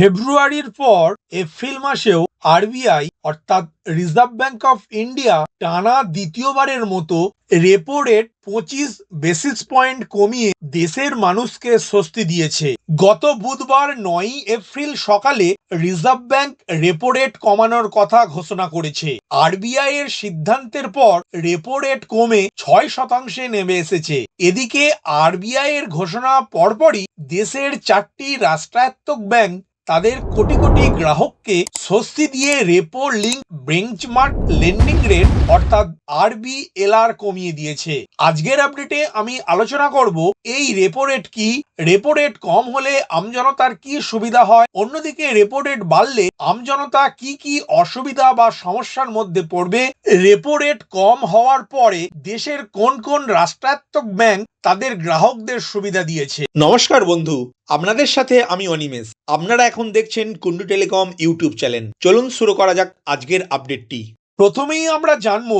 ফেব্রুয়ারির পর এপ্রিল মাসেও আরবিআই, অর্থাৎ রিজার্ভ ব্যাংক অফ ইন্ডিয়া, টানা দ্বিতীয়বারের মতো রেপো রেট পঁচিশ বেসিস পয়েন্ট কমিয়ে দেশের মানুষকে স্বস্তি দিয়েছে। গত বুধবার নয়ই এপ্রিল সকালে রিজার্ভ ব্যাংক রেপো রেট কমানোর কথা ঘোষণা করেছে। আরবিআই এর সিদ্ধান্তের পর রেপো রেট কমে ছয় শতাংশে নেমে এসেছে। এদিকে আরবিআই এর ঘোষণা পরপরই দেশের চারটি রাষ্ট্রায়ত্ত ব্যাংক তাদের কোটি কোটি গ্রাহককে স্বস্তি দিয়ে repo link benchmark lending rate অর্থাৎ আরবিএলআর কমিয়ে দিয়েছে। আজকের আপডেটে আমি আলোচনা করব, এই রেপো রেট কি? রেপো রেট কম হলে আমজনতার কি সুবিধা হয়? অন্যদিকে রেপো রেট বাড়লে আমজনতা কি কি অসুবিধা বা সমস্যার মধ্যে পড়বে? রেপো রেট কম হওয়ার পরে দেশের কোন কোন রাষ্ট্রায়ত্ত ব্যাংক তাদের গ্রাহকদের সুবিধা দিয়েছে। নমস্কার বন্ধু, আপনাদের সাথে আমি অনিমেষ। আপনারা এখন দেখছেন কুন্ডু টেলিকম ইউটিউব চ্যানেল। চলুন শুরু করা যাক আজকের আপডেটটি। প্রথমেই আমরা জানব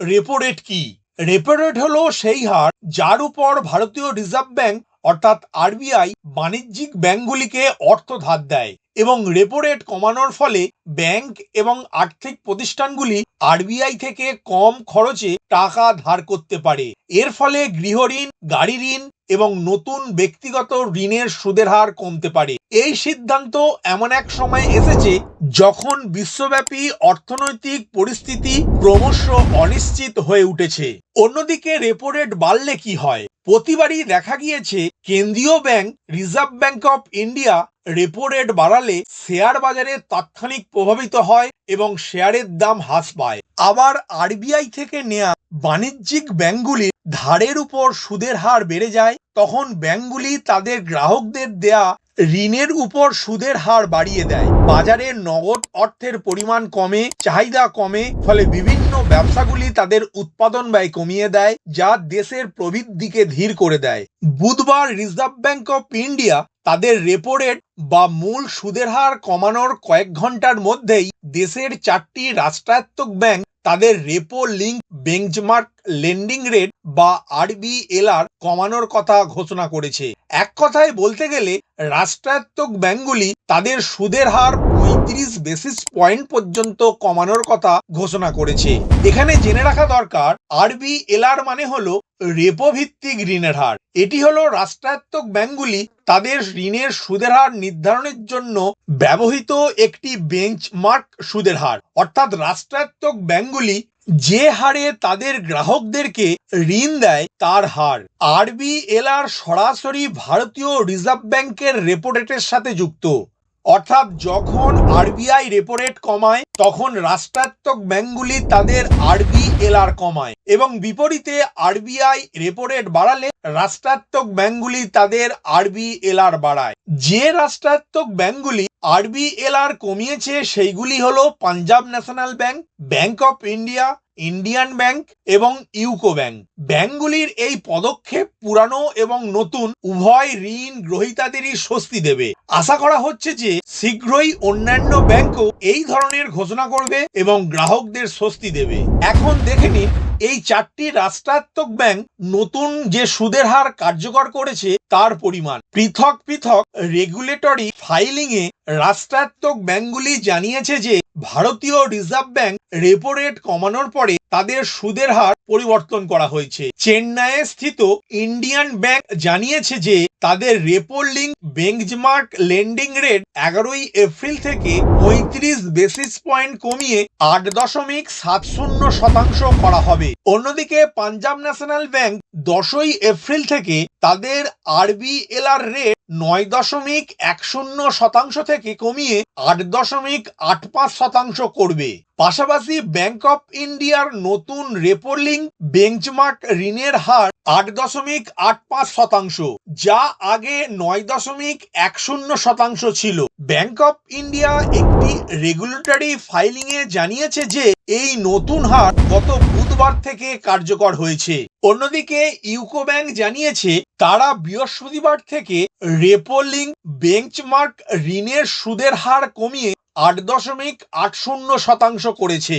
রেপো রেট কি? রেপো রেট হলো সেই হার যার উপর ভারতীয় রিজার্ভ ব্যাংক অর্থাৎ আরবিআই বাণিজ্যিক ব্যাংকগুলিকে অর্থ ধার দেয়। এবং রেপো রেট কমানোর ফলে ব্যাংক এবং আর্থিক প্রতিষ্ঠানগুলি আরবিআই থেকে কম খরচে টাকা ধার করতে পারে। এর ফলে গৃহঋণ গাড়ি ঋণ এবং নতুন ব্যক্তিগত ঋণের সুদের হার কমতে পারে। এই সিদ্ধান্ত এমন এক সময় এসেছে যখন বিশ্বব্যাপী অর্থনৈতিক পরিস্থিতি ক্রমশ অনিশ্চিত হয়ে উঠেছে। অন্যদিকে রেপো রেট বাড়লে কি হয়? প্রতিবারই দেখা গিয়েছে কেন্দ্রীয় bank, Reserve Bank of India repo rate বাড়ালে শেয়ার বাজারে তাৎক্ষণিক প্রভাবিত হয় এবং শেয়ারের দাম হ্রাস পায়। আবার আরবিআই থেকে নেয়া বাণিজ্যিক ব্যাংকগুলির ধারের উপর সুদের হার বেড়ে যায়, তখন ব্যাংকগুলি তাদের গ্রাহকদের দেয়া ঋণের উপর সুদের হার বাড়িয়ে দেয়। বাজারে নগদ অর্থের পরিমাণ কমে, চাহিদা কমে, ফলে বিভিন্ন ব্যবসাগুলি তাদের উৎপাদন ব্যয় কমিয়ে দেয়, যা দেশের প্রবৃদ্ধিকে ধীর করে দেয়। বুধবার রিজার্ভ ব্যাংক অফ ইন্ডিয়া তাদের রেপো রেট বা মূল সুদের হার কমানোর কয়েক ঘণ্টার মধ্যেই দেশের চারটি রাষ্ট্রায়ত্তক ব্যাংক তাদের repo link benchmark lending rate বা আরবিএলআর কমানোর কথা ঘোষণা করেছে। এক কথায় বলতে গেলে, রাষ্ট্রায়ত্তক ব্যাংকগুলি তাদের সুদের হার পঁয়ত্রিশ বেসিস পয়েন্ট পর্যন্ত কমানোর কথা ঘোষণা করেছে। এখানে জেনে রাখা দরকার আরবিএলআর মানে হলো রেপো ভিত্তিক ঋণের হার। এটি হলো রাষ্ট্রায়ত্তক ব্যাংকগুলি তাদের ঋণের সুদের হার নির্ধারণের জন্য ব্যবহৃত একটি বেঞ্চমার্ক সুদের হার। অর্থাৎ রাষ্ট্রায়ত্তক ব্যাংকগুলি যে হারে তাদের গ্রাহকদেরকে ঋণ দেয়, তার হার। আরবিএলআর সরাসরি ভারতীয় রিজার্ভ ব্যাংকের রেপো রেটের সাথে যুক্ত। অর্থাৎ যখন আরবিআই রেপো রেট কমায়, তখন রাষ্ট্রায়ত্তক ব্যাংকগুলি তাদের আরবিএলআর কমায় এবং বিপরীতে আরবিআই রেপো রেট বাড়ালে রাষ্ট্রায়ত্তক ব্যাংকগুলি তাদের আরবিএলআর বাড়ায়। যে রাষ্ট্রায়ত্তক ব্যাংকগুলি আরবিএলআর কমিয়েছে, সেইগুলি হলো Punjab National Bank Bank of India Indian Bank এবং ইউকো ব্যাংক ব্যাংকগুলির এই পদক্ষেপ পুরানো এবং নতুন উভয় ঋণ গ্রহীতাদেরই স্বস্তি দেবে। আশা করা হচ্ছে যে শীঘ্রই অন্যান্য ব্যাংকও এই ধরনের ঘোষণা করবে এবং গ্রাহকদের স্বস্তি দেবে। এখন দেখে নিন, এই চারটি রাষ্ট্রায়ত্তক ব্যাংক নতুন যে সুদের হার কার্যকর করেছে, তার পরিমাণ। পৃথক পৃথক রেগুলেটরি ফাইলিং এ রাষ্ট্রায়ত্তক ব্যাংকগুলি জানিয়েছে যে ভারতীয় রিজার্ভ ব্যাংক রেপো রেট কমানোর পরে তাদের সুদের হার পরিবর্তন করা হয়েছে। চেন্নাইয়ে স্থিত ইন্ডিয়ান ব্যাংক জানিয়েছে যে, তাদের repo link benchmark lending rate এগারোই এপ্রিল থেকে পঁয়ত্রিশ বেসিস পয়েন্ট কমিয়ে আট দশমিক সাত শূন্য শতাংশ করা হবে। অন্যদিকে পাঞ্জাব ন্যাশনাল ব্যাংক দশই এপ্রিল থেকে তাদের আরবিএলআর রেট নয় দশমিক এক শূন্য শতাংশ থেকে কমিয়ে আট দশমিক আট পাঁচ শতাংশ করবে। পাশাপাশি ব্যাংক অফ ইন্ডিয়ার নতুন রেপোলিং বেঞ্চমার্ক ঋণের হার আট দশমিক আট পাঁচ শতাংশ, যা আগে নয় দশমিক এক শূন্য শতাংশ ছিল। ব্যাংক অফ ইন্ডিয়া একটি রেগুলেটরি ফাইলিং এ জানিয়েছে যে এই নতুন হার গত বুধবার থেকে কার্যকর হয়েছে। অন্যদিকে ইউকো ব্যাংক জানিয়েছে, তারা বৃহস্পতিবার থেকে রেপো লিঙ্ক বেঞ্চমার্ক ঋণের সুদের হার কমিয়ে আট দশমিক আট শূন্য শতাংশ করেছে।